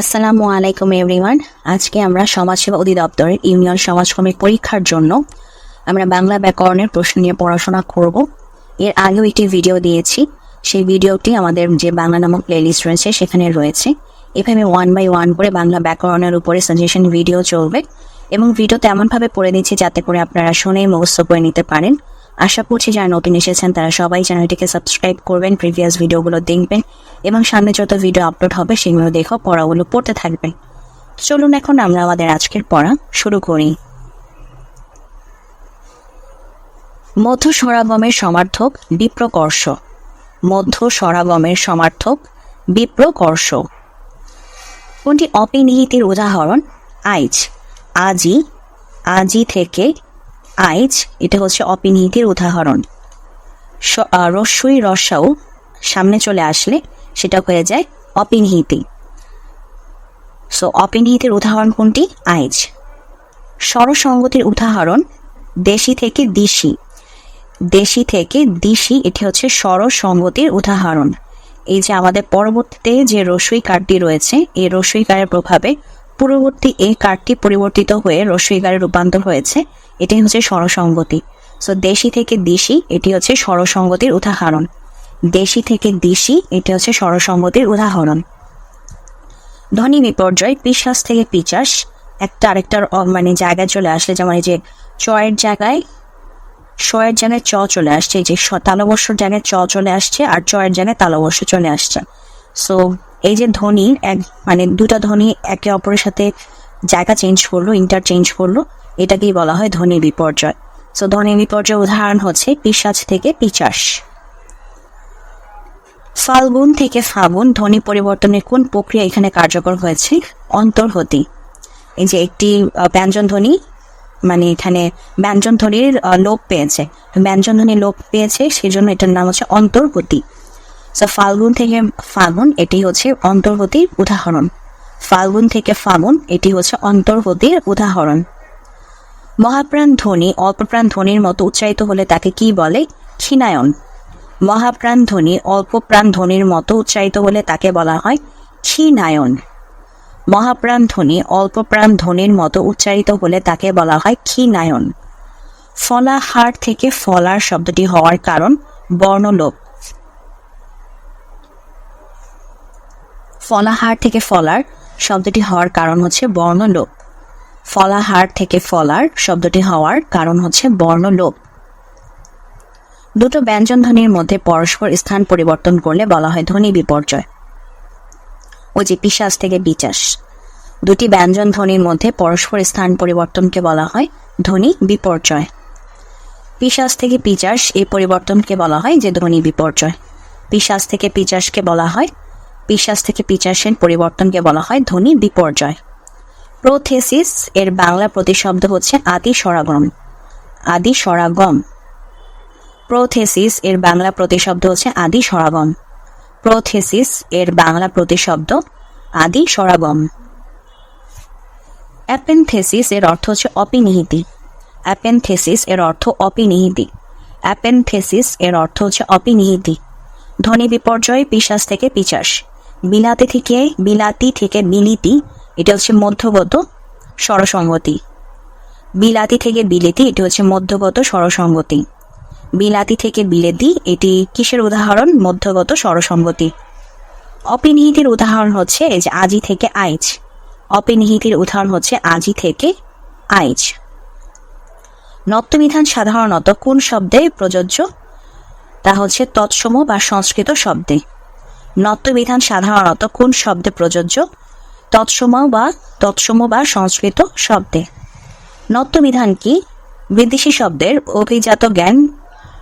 আসসালামু আলাইকুম এভরিওয়ান। আজকে আমরা সমাজসেবা অধিদপ্তরের ইউনিয়ন সমাজকর্মী পরীক্ষার জন্য আমরা বাংলা ব্যাকরণের প্রশ্ন নিয়ে পড়াশোনা করব। এর আগেও একটি ভিডিও দিয়েছি। সেই ভিডিওটি আমাদের যে বাংলা নামক প্লেলিস্ট রয়েছে, সেখানে রয়েছে। এভাবে ওয়ান বাই ওয়ান করে বাংলা ব্যাকরণের উপরে সাজেশন ভিডিও চলবে এবং ভিডিও তেমনভাবে পড়ে দিচ্ছি যাতে করে আপনারা শুনেই মুখস্থ করে নিতে পারেন। আশা করছি যারা নতুন এসেছেন, তারা সবাই চ্যানেলটিকে সাবস্ক্রাইব করবেন প্রিভিয়াস ভিডিওগুলো দেখবেন, এবং সামনে যত ভিডিও আপলোড হবে, সেগুলো দেখো পড়াগুলো পড়তে থাকবেন। চলুন এখন আমরা আমাদের আজকের পড়া শুরু করি। মধ্য সরাগমের সমার্থক বিপ্রকর্ষ মধ্য সরাগমের সমার্থক বিপ্রকর্ষ কোনটি অপিনিহিতির উদাহরণ? আইচ। আজি। আজি থেকে আইচ, এটা হচ্ছে অপিনিহিতির উদাহরণ। রস্যই রসাও সামনে চলে আসলে সেটা হয়ে যায় অপিনিহিতি সো অপিনিহিতির উদাহরণ কোনটি? আইচ। স্বরসঙ্গতির উদাহরণ, দেশি থেকে দিশি। দেশি থেকে দিশি, এটি হচ্ছে স্বরসঙ্গতির উদাহরণ। এই যে আমাদের পরবর্তীতে যে রসই কার্ডটি রয়েছে, এই রসই কারের প্রভাবে পূর্ববর্তী এই কার্ডটি পরিবর্তিত হয়ে রসই কারে রূপান্তর হয়েছে। এটি হচ্ছে স্বরসঙ্গতি। সো দেশি থেকে দেশি, এটি হচ্ছে স্বরসঙ্গতির উদাহরণ। দেশি থেকে দেশি, এটি হচ্ছে স্বরসঙ্গতির উদাহরণ। ধ্বনি বিপর্যয় পিশাস থেকে পিচাস, একটা আরেকটার মানে জায়গায় চলে আসলে, যেমন এই যে চয়ের জায়গায়, শয়ের জায়গায় চ চলে আসছে, এই যে তালবস্যর জায়গায় চ চলে আসছে, আর চয়ের জায়গায় তালবর্ষ চলে আসছে। সো এই যে ধ্বনি, এক মানে দুটা ধ্বনি একে অপরের সাথে জায়গা চেঞ্জ করল ইন্টারচেঞ্জ করল। এটাকেই বলা হয় ধ্বনি বিপর্যয়। সো ধ্বনি বিপর্যয় উদাহরণ হচ্ছে পিশাচ থেকে পিচাস। ফাল্গুন থেকে ফাগুন ধ্বনি পরিবর্তনের কোন প্রক্রিয়া এখানে কার্যকর হয়েছে? অন্তর্হতি এই যে একটি ব্যঞ্জন ধ্বনি মানে এখানে ব্যঞ্জন ধ্বনির লোপ পেয়েছে। ব্যঞ্জন ধ্বনি লোপ পেয়েছে, সেজন্য এটার নাম হচ্ছে অন্তর্গতি সো ফাল্গুন থেকে ফাগুন, এটি হচ্ছে অন্তর্গতির উদাহরণ। ফাল্গুন থেকে ফাগুন, এটি হচ্ছে অন্তর্গতির উদাহরণ। মহাপ্রাণ ধ্বনি অল্পপ্রাণ ধ্বনির মতো উচ্চারিত হলে তাকে কি বলে? ক্ষীণায়ন। মহাপ্রাণ ধ্বনি অল্পপ্রাণ ধ্বনির মতো উচ্চারিত হলে তাকে বলা হয় ক্ষীণায়ন। মহাপ্রাণ ধ্বনি অল্পপ্রাণ ধ্বনির মতো উচ্চারিত হলে তাকে বলা হয় ক্ষীণায়ন। ফলাহার থেকে ফলার শব্দটি হওয়ার কারণ বর্ণলোপ। ফলাহার থেকে ফলার শব্দটি হওয়ার কারণ হচ্ছে বর্ণলোপ। ফলাহার থেকে ফলার শব্দটি হওয়ার কারণ হচ্ছে বর্ণ বর্ণলোপ। দুটো ব্যঞ্জন ধ্বনির মধ্যে পরস্পর স্থান পরিবর্তন করলে বলা হয় ধ্বনি বিপর্যয়। ওই যে পিশাস থেকে বিচাস। দুটি ব্যঞ্জন ধ্বনির মধ্যে পরস্পর স্থান পরিবর্তনকে বলা হয় ধ্বনি বিপর্যয়। পিশাস থেকে পিচাস এই পরিবর্তনকে বলা হয় যে ধ্বনি বিপর্যয়। পিশাস থেকে পিচাসকে বলা হয় পিশাস থেকে পিচাসের পরিবর্তনকে বলা হয় ধ্বনি বিপর্যয়। প্রোথেসিস এর বাংলা প্রতিশব্দ হচ্ছে আদি সরাগম আদি স্বরাগম প্রোথেসিস এর বাংলা প্রতিশব্দ হচ্ছে আদি স্বরাগম প্রোথেসিস এর বাংলা প্রতিশব্দ আদি স্বরাগম অ্যাপেনথেসিস এর অর্থ হচ্ছে অপিনিহিতি। অ্যাপেনথেসিস এর অর্থ অপিনিহিতি। অ্যাপেনথেসিস এর অর্থ হচ্ছে অপিনিহিতি। ধ্বনি বিপর্যয় পিশাস থেকে পিচাস। বিলাতি থেকে বিলাতি থেকে বিলিতি এটা হচ্ছে মধ্যগত স্বরসঙ্গতি। বিলাতি থেকে বিলেতি, এটি হচ্ছে মধ্যগত স্বরসঙ্গতি। বিলাতি থেকে বিলেতি, এটি কিসের উদাহরণ? মধ্যগত স্বরসঙ্গতি। অপিনিহিতির উদাহরণ হচ্ছে এই যে আজি থেকে আইচ। অপিনিহিতির উদাহরণ হচ্ছে আজি থেকে আইচ। নত্যবিধান সাধারণত কোন শব্দে প্রযোজ্য? তা হচ্ছে তৎসম বা সংস্কৃত শব্দে। নত্যবিধান সাধারণত কোন শব্দে প্রযোজ্য? তৎসম বা তৎসম বা সংস্কৃত শব্দে। নত্যবিধান কি? বিদেশি শব্দের অভিজাত জ্ঞান,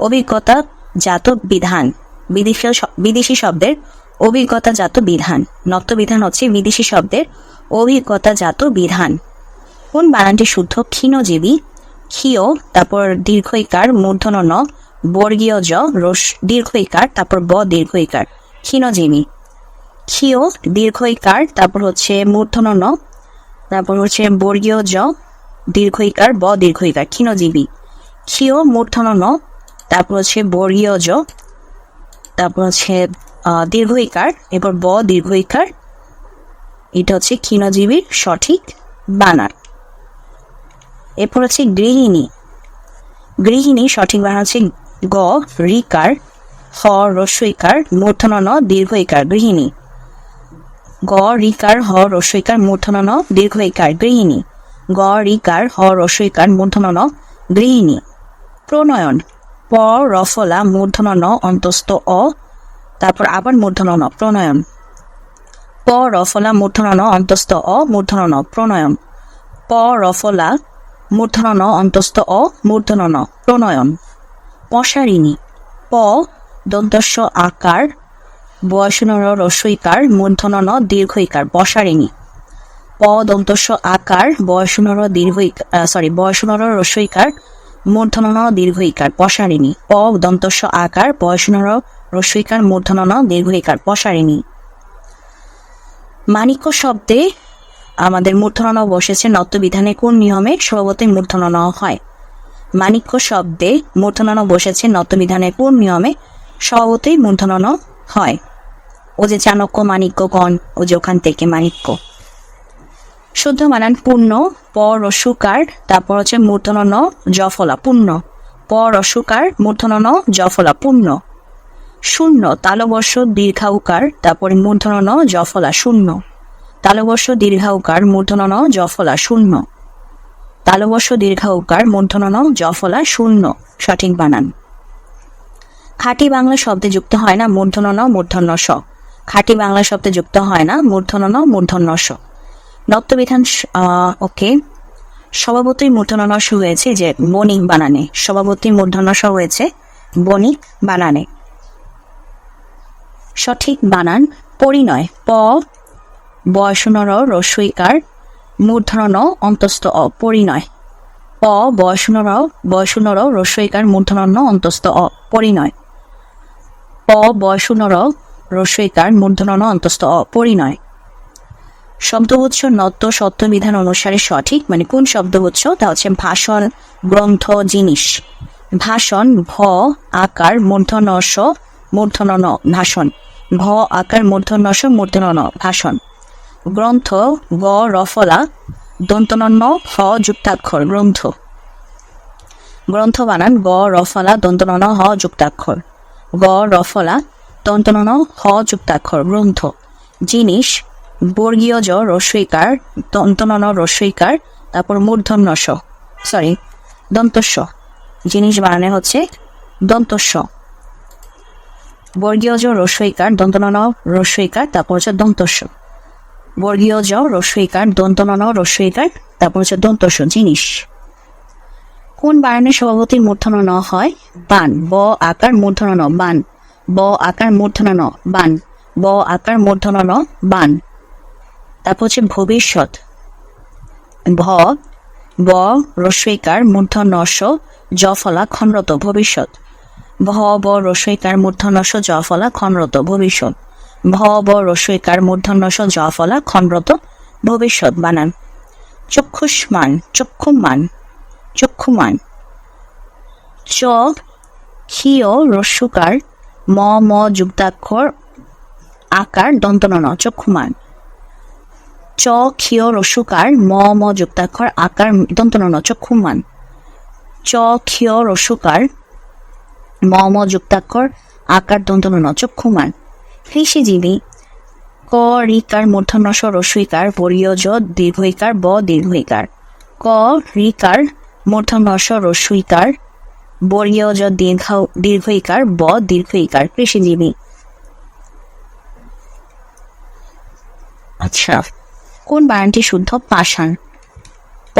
অভিজ্ঞতা জাত বিধান বিদেশি বিদেশি শব্দের অভিজ্ঞতাজাত বিধান। নত্যবিধান হচ্ছে বিদেশি শব্দের অভিজ্ঞতাজাত বিধান। কোন বানানটি শুদ্ধ? ক্ষীণজীবী, ক্ষীয়, তারপর দীর্ঘইকার ন বর্গীয় জ, রস, দীর্ঘইকার, তারপর ব, দীর্ঘইকার। ক্ষীণজীবী। ক্ষীয় দীর্ঘইকার তারপর হচ্ছে মূর্ধন্য ন তারপর হচ্ছে বর্গীয় জ দীর্ঘইকার ব দীর্ঘ ইকার ক্ষীণজীবী। ক্ষীয় মূর্ধন্য ন তারপর হচ্ছে বর্গীয় জ তারপর হচ্ছে আহ, দীর্ঘইকার এরপর ব দীর্ঘইকার এটা হচ্ছে ক্ষীণজীবীর সঠিক বানান। এরপর হচ্ছে গৃহিণী। গৃহিণী সঠিক বানান হচ্ছে গ রিকার হ রস্বইকার মূর্ধন্য দীর্ঘইকার গৃহিণী। গ রিকার হ রস্বইকার মূর্ধন্য দীর্ঘইকার গৃহিণী। গ রিকার হ রস্বইকার মূর্ধন্য গৃহিণী। প্রণয়ন। প রফলা মূর্ধন্য অন্তস্থ অ। তারপর আবার মূর্ধন্য প্রণয়ন। প রফলা মূর্ধন্য অন্তস্থ অ মূর্ধন্য প্রণয়ন। প রফলা মূর্ধন্য অন্তস্থ অ মূর্ধন্য প্রণয়ন। পশারিণী। প দন্তস্ব আকার বয়সনর রস্বইকার মূর্ধন্য দীর্ঘইকার পশারিণী প দন্তস্য আকার বয়সনর দীর্ঘইকার সরি বয়সনর রস্বইকার মূর্ধন্য দীর্ঘইকার পশারিণী প দন্তস্য আকার বয়সনর রস্বইকার মূর্ধন্য দীর্ঘইকার পশারিণী মানিক্য শব্দে আমাদের মূর্ধন্য বসেছে, নত্যবিধানে কোন নিয়মে স্বভাবতই মূর্ধন্য হয়? মানিক্য শব্দে মূর্ধন্য বসেছে, নত্যবিধানে কোন নিয়মে স্বভাবতই মূর্ধন্য হয়। ও যে চাণক্য মানিক্য গণ ও যে ওখান থেকে মানিক্য শুদ্ধ মানান, পূর্ণ প রসুকার তারপর হচ্ছে মূর্ধন্য জফলা, পূর্ণ। প রসুকার মূর্ধন্য জফলা, পূর্ণ। শূন্য, তালবর্ষ, দীর্ঘাউকার, তারপরে মূর্ধন্য জফলা, শূন্য। তালবর্ষ, দীর্ঘাউকার মূর্ধন্য জফলা, শূন্য। তালবর্ষ, দীর্ঘাউকার মূর্ধন্য জফলা, শূন্য। সঠিক বানান। খাঁটি বাংলা শব্দে যুক্ত হয় না মূর্ধন্য মূর্ধন্য স খাঁটি বাংলা শব্দে যুক্ত হয় না মূর্ধন্য মূর্ধন্য স নত্যবিধান ওকে। স্বভাবতই মূর্ধন্য স হয়েছে যে বণিক বানানে। স্বভাবতই মূর্ধন্য স হয়েছে বণিক বানানে। সঠিক বানান পরিণয়, প, বয়সনর রস্বইকার মূর্ধন্য অন্তস্থ অ, পরিণয়। প, বয়সনর বয়সনর রস্বইকার মূর্ধন্য অন্তস্থ অ, পরিণয়। প বয়সনর রস্বইকার মূর্ধন্য অন্তস্থ অ পরিণয় শব্দগুচ্ছ নত্য সত্যবিধান অনুসারে সঠিক মানে কোন শব্দগুচ্ছ তা হচ্ছে ভাষণ, গ্রন্থ, জিনিস। ভাষণ, ভ, আকার মূর্ধন্য স মূর্ধন্য ন ভাষণ। ভ, আকার মূর্ধন্য স মূর্ধন্য ন ভাষণ। গ্রন্থ, গ, রফলা দন্তনন্য হ যুক্তাক্ষর, গ্রন্থ। গ্রন্থ বানান গ, রফলা দন্তনন হ, যুক্তাক্ষর। গ রফলা দন্তনন হ যুক্তাক্ষর গ্রন্থ। জিনিস বর্গীয় জ রস্বইকার দন্তনন রস্বইকার তারপর মূর্ধন্য স সরি দন্তস্ব। জিনিস বানানো হচ্ছে দন্তস্ব। বর্গীয় জ রস্বইকার দন্তনন রস্বইকার তারপর হচ্ছে দন্তস্ব। বর্গীয় জ রস্বইকার দন্তনন রস্বইকার তারপর হচ্ছে দন্তস্ব, জিনিস। কোন বানানে সভাপতি মূর্ধন্য ন হয়? বান। ব আকার মূর্ধন্য ন। বান। ব আকার মূর্ধন্য ন। বান। ব আকার মূর্ধন্য ন। বান। তারপর হচ্ছে ভবিষ্যৎ। ভ। ব রস্বইকার মূর্ধন্য স। জফলা খণ্ডত ভবিষ্যৎ। ভ ব রস্বইকার মূর্ধন্য স। জফলা খণ্ডত ভবিষ্যৎ। ভ ব রস্বইকার মূর্ধন্য স। জফলা খণ্ডত ভবিষ্যৎ। বানান। চক্ষুষ্মান। চক্ষুমান চক্ষুমান চ ক্ষীয় রস্যকার ম ম, যুক্তাক্ষর, আকার, দন্তনন চক্ষুমান চ, ক্ষীয় রস্যকার ম ম, যুক্তাক্ষর, আকার, দন্তনন চক্ষুমান চ, ক্ষীয় রস্যকার ম ম, যুক্তাক্ষর, আকার, দন্তনন চক্ষুমান কৃষিজীবী ক রিকার মূর্ধন্যস রস্বইকার বরীয়জ, দীর্ঘইকার, ব, দীর্ঘইকার। ক রিকার মূর্ধন্যস রস্বইকার বরীয়জ দীর্ঘ দীর্ঘইকার ব দীর্ঘইকার কৃষিজীবী। আচ্ছা। কোন বানানটি শুদ্ধ? পাষাণ। প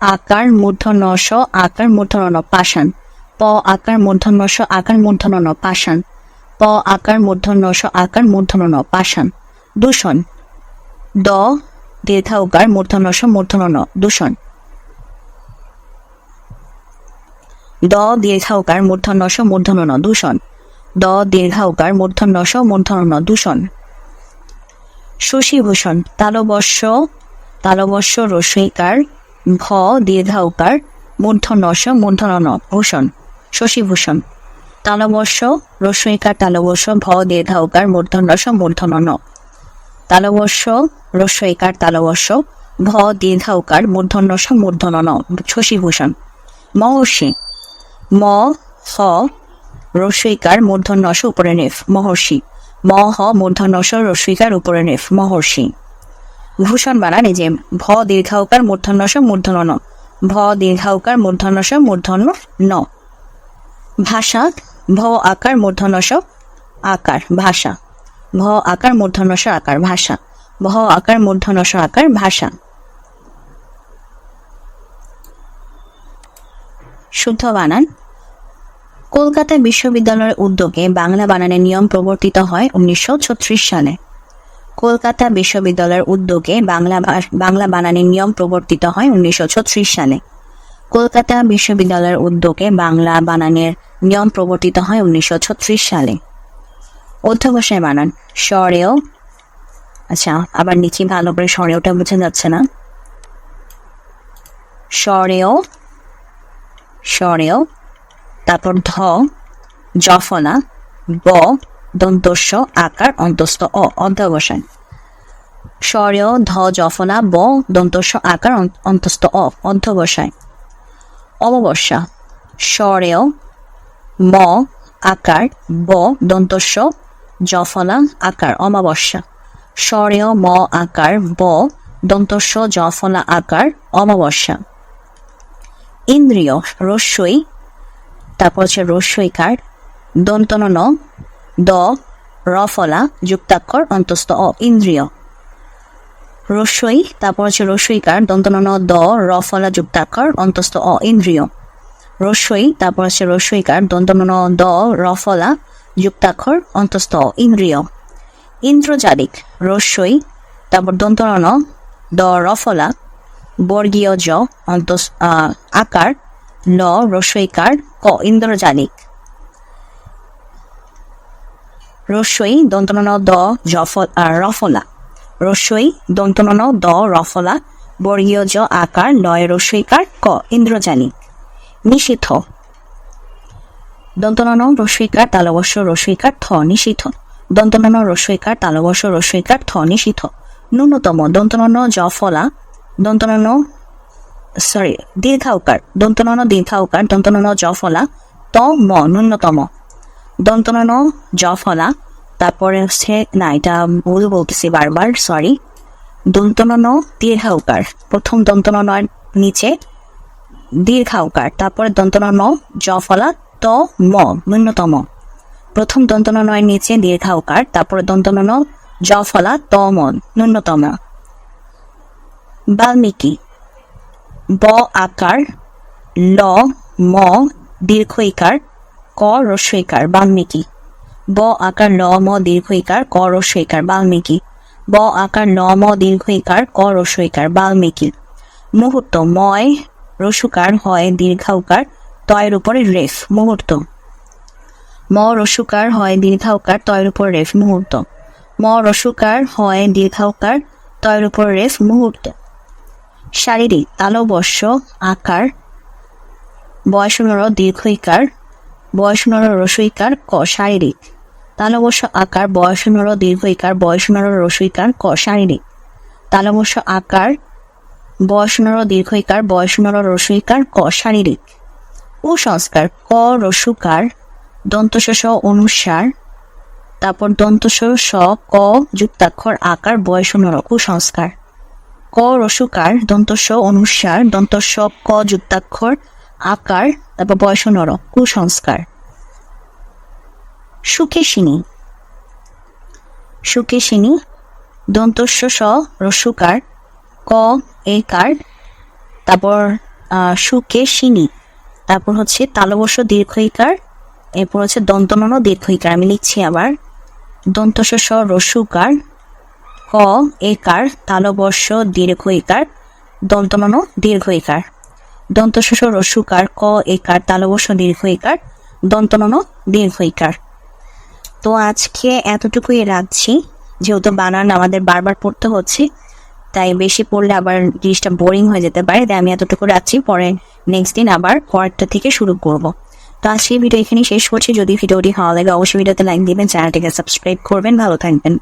আকার মূর্ধন্য স আকার মূর্ধন্য পাষাণ। প আকার মূর্ধন্য স আকার মূর্ধন্য পাষাণ। প আকার মূর্ধন্য স আকার মূর্ধন্য পাষাণ। দূষণ। দ দীর্ঘা উকার মূর্ধন্য স মূর্ধন্য দূষণ। দ দীর্ঘা উকার মূর্ধন্য স মূর্ধন্য দূষণ। দ দীর্ঘা উকার মূর্ধন্য স মূর্ধন্য দূষণ। শশীভূষণ তালবর্ষ তালবর্ষ রস্বইকার ভ দীর্ঘা উকার মূর্ধন্যস মূর্ধন্য ভূষণ। শশীভূষণ তালবর্ষ রস্বইকার তালবর্ষ ভ দীর্ঘা উকার মূর্ধন্যস মূর্ধন্য তালবর্ষ রস্বইকার তালবর্ষ ভ দীর্ঘাউকার মূর্ধন্য স মূর্ধন্য ন। শশীভূষণ মহর্ষি ম, হ রস্বইকার মূর্ধন্য স উপরে নেফ, মহর্ষি। ম, হ মূর্ধন্য স রস্বইকার উপরে নেফ, মহর্ষি। ভূষণ বানান এই যে ভ, দীর্ঘাউকার মূর্ধন্য স মূর্ধন্য ন। ভ, দীর্ঘাউকার মূর্ধন্য স মূর্ধন্য ন। ভাষা, ভ, আকার মূর্ধন্য স আকার, ভাষা। ভ, আকার মূর্ধন্য স আকার, ভাষা। ভ, আকার মূর্ধন্য স আকার, ভাষা। শুদ্ধ বানান। কলকাতা বিশ্ববিদ্যালয়ের উদ্যোগে বাংলা বানানের নিয়ম প্রবর্তিত হয় উনিশশো ছত্রিশ সালে। কলকাতা বিশ্ববিদ্যালয়ের উদ্যোগে বাংলা বাংলা বানানের নিয়ম প্রবর্তিত হয় উনিশশো ছত্রিশ সালে। কলকাতা বিশ্ববিদ্যালয়ের উদ্যোগে বাংলা বানানের নিয়ম প্রবর্তিত হয় উনিশশো ছত্রিশ সালে। অধ্যবসায় বানান। স্বরেও আচ্ছা আবার নিচে ভালো করে, স্বরেওটা বোঝা যাচ্ছে না। স্বরেও স্বরেও, তারপর ধ জফলা ব, দন্তস্ব, আকার, অন্তস্থ, অ, অধ্যবসায়। স্বরেও ধ জফলা ব, দন্তস্ব, আকার অন্ত- অন্তস্থ, অ, অধ্যবসায়। অমাবস্যা স্বরেও ম, আকার, ব, দন্তস্ব জফলা আকার, অমাবস্যা। স্বরেও ম, আকার, ব, দন্তস্ব জফলা আকার, অমাবস্যা। ইন্দ্রিয়, রস্যই, তারপর হচ্ছে রস্যইকার দন্তন ন, দ, রফলা, যুক্তাক্ষর, অন্তস্থ অ, ইন্দ্রিয়। রস্যই, তারপর হচ্ছে রস্যইকার দন্তন ন, দ, রফলা, যুক্তাক্ষর, অন্তস্থ অ, ইন্দ্রিয়। রস্যই, তারপর হচ্ছে রস্যইকার দন্তন ন, দ, রফলা, যুক্তাক্ষর, অন্তস্থ অ, ইন্দ্রিয়। ইন্দ্রজালিক, রস্যই, তারপর দন্তন ন, দ, রফলা বর্গীয় জ অন্তস আহ, আকার ল রস্যইকার ক ইন্দ্রজালিক রস্যই দন্তন দ জফল রফলা। রস্যই দন্তন দ রফলা। বর্গীয় জ আকার লয় রস্যইকার ক ইন্দ্রজালিক নিষিদ্ধ। দন্তনন রস্যইকার তালবস্য রস্যইকার থ নিষিদ্ধ। দন্তনন রস্যইকার তালবস্য রস্যইকার থ নিষিদ্ধ। ন্যূনতম দন্তনন জফলা দন্তনন সরি দীর্ঘাউকার। দন্তনন দীর্ঘাউকার, দন্তনন জফলা, ত ম, ন্যূনতম। দন্তনন জফলা, তারপরে হচ্ছে, না, এটা ভুল বলতেছি বারবার সরি দন্তনন দীর্ঘাউকার, প্রথম দন্তননর নিচে, দীর্ঘাউকার, তারপরে দন্তনন জফলা, ত ম, ন্যূনতম। প্রথম দন্তননয়ের নিচে দীর্ঘাউকার, তারপরে দন্তনন জফলা, ত ম, ন্যূনতম। বাল্মীকি। ব আকার, ল, ম দীর্ঘ ইকার ক রস্য ইকার বাল্মীকি। ব আকার, ল, ম দীর্ঘ ইকার ক রস্য ইকার বাল্মীকি। ব আকার, ল, ম দীর্ঘ ইকার ক রস্য ইকার বাল্মীকি। মুহূর্ত, ময়, রসুকার, হয়, দীর্ঘাউকার, তয়ের উপরে রেফ, মুহূর্ত। ম রসুকার, হয়, দীর্ঘাউকার, তয়ের উপর রেফ, মুহূর্ত। ম রসুকার, হয়, দীর্ঘাউকার, তয়ের উপর রেফ, মুহূর্ত। শারীরিক তালবস্য আকার বয়সনর দীর্ঘইকার বয়সনর রসইকার ক, শারীরিক তালবস্য আকার বয়সনর দীর্ঘইকার বয়সনর রসইকার ক, শারীরিক তালবস্য আকার বয়সনর দীর্ঘইকার বয়সনর রসইকার ক, শারীরিক কুসংস্কার ক রসুকার দন্তশস অনুসার, তারপর দন্তস ক, যুক্তাক্ষর, আকার বয়সনর কুসংস্কার ক রসুকার দন্তস্ব অনুসার দন্তস্ব ক যুক্তাক্ষর, আকার, তারপর বয়স নর, কুসংস্কার। সুকেশিনী সুকেশিনী দন্তস্ব স রসুকার, ক এ কার, তারপর সুকেশিনী তারপর হচ্ছে তালবস্য দীর্ঘইকার, এরপর হচ্ছে দন্তনন দীর্ঘইকার, আমি লিখছি আবার। দন্তস্ব স রসুকার ক একার, তালবর্ষ, দীর্ঘ, একার দন্তনন দীর্ঘ, একার। দন্তশস রসুকার ক, একার, তালবর্ষ, দীর্ঘ, একার দন্তনন দীর্ঘ, একার। তো আজকে এতটুকুই রাখছি। যেহেতু বানান আমাদের বারবার পড়তে হচ্ছে, তাই বেশি পড়লে আবার জিনিসটা বোরিং হয়ে যেতে পারে, তাই আমি এতটুকু রাখছি। পরে নেক্সট দিন আবার পরেরটা থেকে শুরু করব। তো আজকে ভিডিও এখানে শেষ করছি। যদি ভিডিওটি ভালো লাগে, অবশ্যই ভিডিওতে লাইক দিবেন, চ্যানেলটিকে সাবস্ক্রাইব করবেন। ভালো থাকবেন।